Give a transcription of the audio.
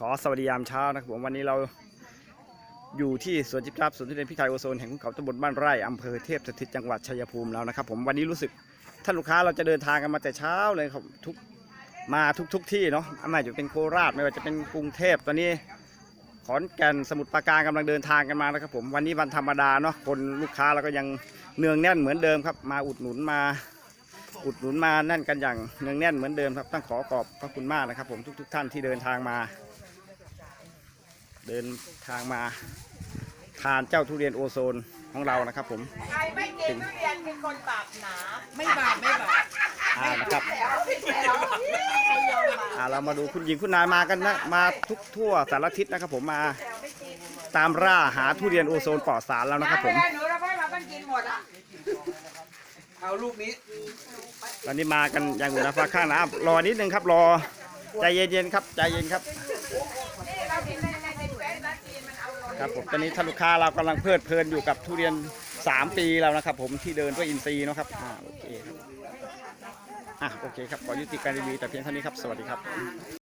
ขอสวัสดียามเช้านะครับผมวันนี้เราอยู่ที่สวนจิบจับสวนทุเรียนพิชัยโอโซนแห่งภูเขาตำบลบ้านไร่อำเภอเทพสถิตจังหวัดชัยภูมิแล้วนะครับผมวันนี้รู้สึกท่านลูกค้าเราจะเดินทางกันมาแต่เช้าเลยครับทุกมาทุกทุกที่เนาะไม่ว่าจะเป็นโคราชไม่ว่าจะเป็นกรุงเทพตอนนี้ขอนแก่นสมุทรปราการกำลังเดินทางกันมานะครับผมวันนี้วันธรรมดาเนาะคนลูกค้าเราก็ยังเนืองแน่นเหมือนเดิมครับ มาอุดหนุนมาอุดหนุนมาแน่นกันอย่างเนืองแน่นเหมือนเดิมครับต้องขอขอบพระคุณมากนะครับผมทุก ๆ ท่านที่เดินทางมา เดินทางมาทานเจ้าทุเรียนโอโซนของเรานะครับผมใครไม่กินทุเรียนเป็นคนบาปหนา ไม่บาปไม่บาปอ่านะครับแล้วแล้วใครยอมบาปอ่าเรามาดูคุณหญิงคุณนายมากันนะมาทุกทั่วสารทิศนะครับผมมาตามร่าหาทุเรียนโอโซนปลอดสารแล้วนะครับผมเวลาหนูเราพ่อเราต้องกินหมดอะเอาลูกนี้ตอนนี้มากันอย่างอุ่นฟ้าข้างน้ำรอนิดนึงครับรอใจเย็นๆครับใจเย็นครับ นี่เรากินในในในเฟซนะกินมั นเอาลงครับผมตอนนี้ท่านลูกค้าเรากำลังเพลิดเพลินอยู่กับทุเรียน 3 ปีแล้วนะครับ ผมที่เดินด้วยอินทรีย์นะครับอ่าโอเคครับอะโอเคครับขอยุติการรีวิวแต่เพียงเท่านี้ครับ สวัสดีครับ